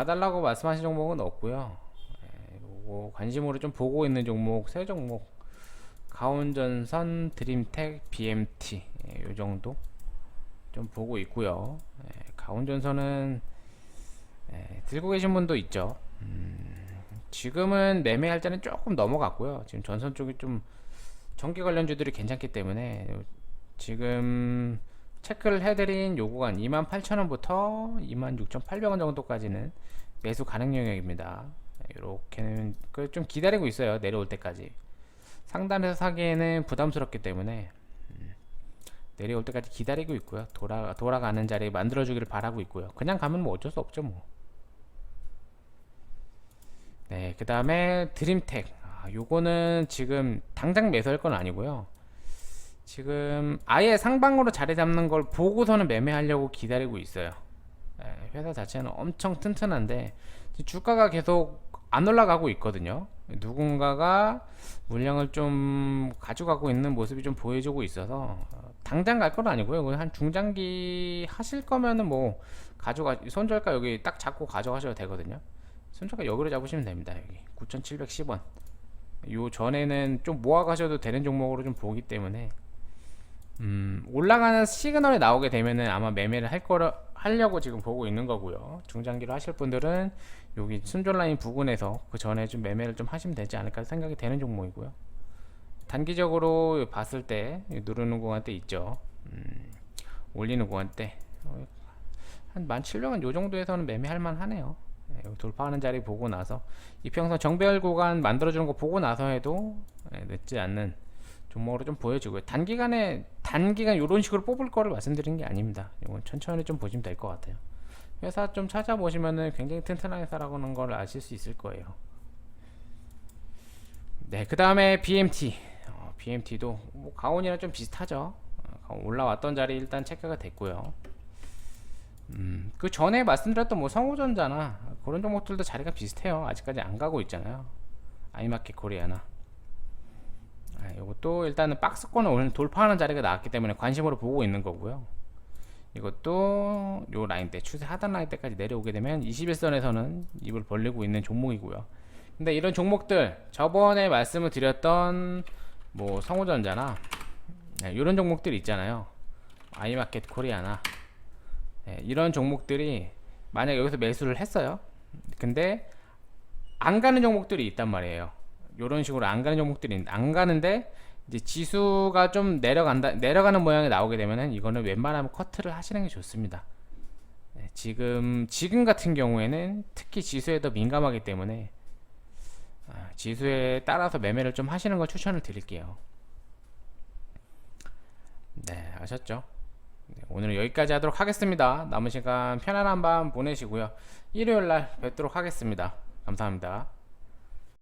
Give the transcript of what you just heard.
봐달라고 말씀하신 종목은 없고요. 예, 관심으로 좀 보고 있는 종목 세 종목 가온전선, 드림텍, BMT 예, 요 정도 좀 보고 있고요. 예, 가온전선은 예, 들고 계신 분도 있죠. 음, 지금은 매매 할 때는 조금 넘어갔고요. 지금 전선 쪽이 좀 전기 관련주들이 괜찮기 때문에 요- 지금 체크를 해드린 요 구간 28,000원부터 26,800원 정도까지는 매수 가능 영역입니다. 이렇게는 그좀 기다리고 있어요. 내려올 때까지. 상단에서 사기에는 부담스럽기 때문에 음, 내려올 때까지 기다리고 있고요. 돌아 돌아가는 자리 만들어주기를 바라고 있고요. 그냥 가면 뭐 어쩔 수 없죠 뭐. 네, 그 다음에 드림텍. 아, 요거는 지금 당장 매수할 건 아니고요. 지금 아예 상방으로 자리 잡는 걸 보고서는 매매하려고 기다리고 있어요. 네, 회사 자체는 엄청 튼튼한데 주가가 계속 안 올라가고 있거든요. 누군가가 물량을 좀 가져가고 있는 모습이 좀 보여주고 있어서 어, 당장 갈 건 아니고요. 그한 중장기 하실 거면은 뭐 가져가 손절가 여기 딱 잡고 가져가셔도 되거든요. 손절가 여기로 잡으시면 됩니다. 여기 9,710원. 요 전에는 좀 모아 가셔도 되는 종목으로 좀 보기 때문에 음, 올라가는 시그널이 나오게 되면은 아마 매매를 할 거라 하려고 지금 보고 있는 거고요. 중장기로 하실 분들은 여기 순절 라인 부근에서 그 전에 좀 매매를 좀 하시면 되지 않을까 생각이 되는 종목이고요. 단기적으로 봤을 때 누르는 구간 때 있죠. 음, 올리는 구간 때. 어, 한 1700원 요 정도에서는 매매할 만하네요. 예, 돌파하는 자리 보고 나서 이평선 정배열 구간 만들어주는 거 보고 나서 해도 예, 늦지 않는 종목으로 좀 보여지고요. 단기간에 단기간 이런 식으로 뽑을 거를 말씀드리는 게 아닙니다. 이건 천천히 좀 보시면 될 것 같아요. 회사 좀 찾아보시면은 굉장히 튼튼한 회사라고는 걸 아실 수 있을 거예요. 네, 그 다음에 BMT. 어, BMT도 뭐 가온이랑 좀 비슷하죠. 어, 올라왔던 자리 일단 체크가 됐고요. 음, 그 전에 말씀드렸던 뭐 성우전자나 그런 종목들도 자리가 비슷해요. 아직까지 안 가고 있잖아요. 아이마켓 코리아나. 아, 이것도 일단은 박스권을 오늘 돌파하는 자리가 나왔기 때문에 관심으로 보고 있는 거고요. 이것도 요 라인 때 추세 하단 라인 때까지 내려오게 되면 21선에서는 입을 벌리고 있는 종목이고요. 근데 이런 종목들 저번에 말씀을 드렸던 뭐 성우전자나 네, 이런 종목들 있잖아요. 아이마켓 코리아나 네, 이런 종목들이 만약 여기서 매수를 했어요. 근데 안 가는 종목들이 있단 말이에요. 이런 식으로 안 가는 종목들이 안 가는데 이제 지수가 좀 내려간다 내려가는 모양이 나오게 되면은 이거는 웬만하면 커트를 하시는 게 좋습니다. 네, 지금 지금 같은 경우에는 특히 지수에 더 민감하기 때문에 아, 지수에 따라서 매매를 좀 하시는 걸 추천을 드릴게요. 네, 아셨죠? 네, 오늘은 여기까지 하도록 하겠습니다. 남은 시간 편안한 밤 보내시고요. 일요일 날 뵙도록 하겠습니다. 감사합니다.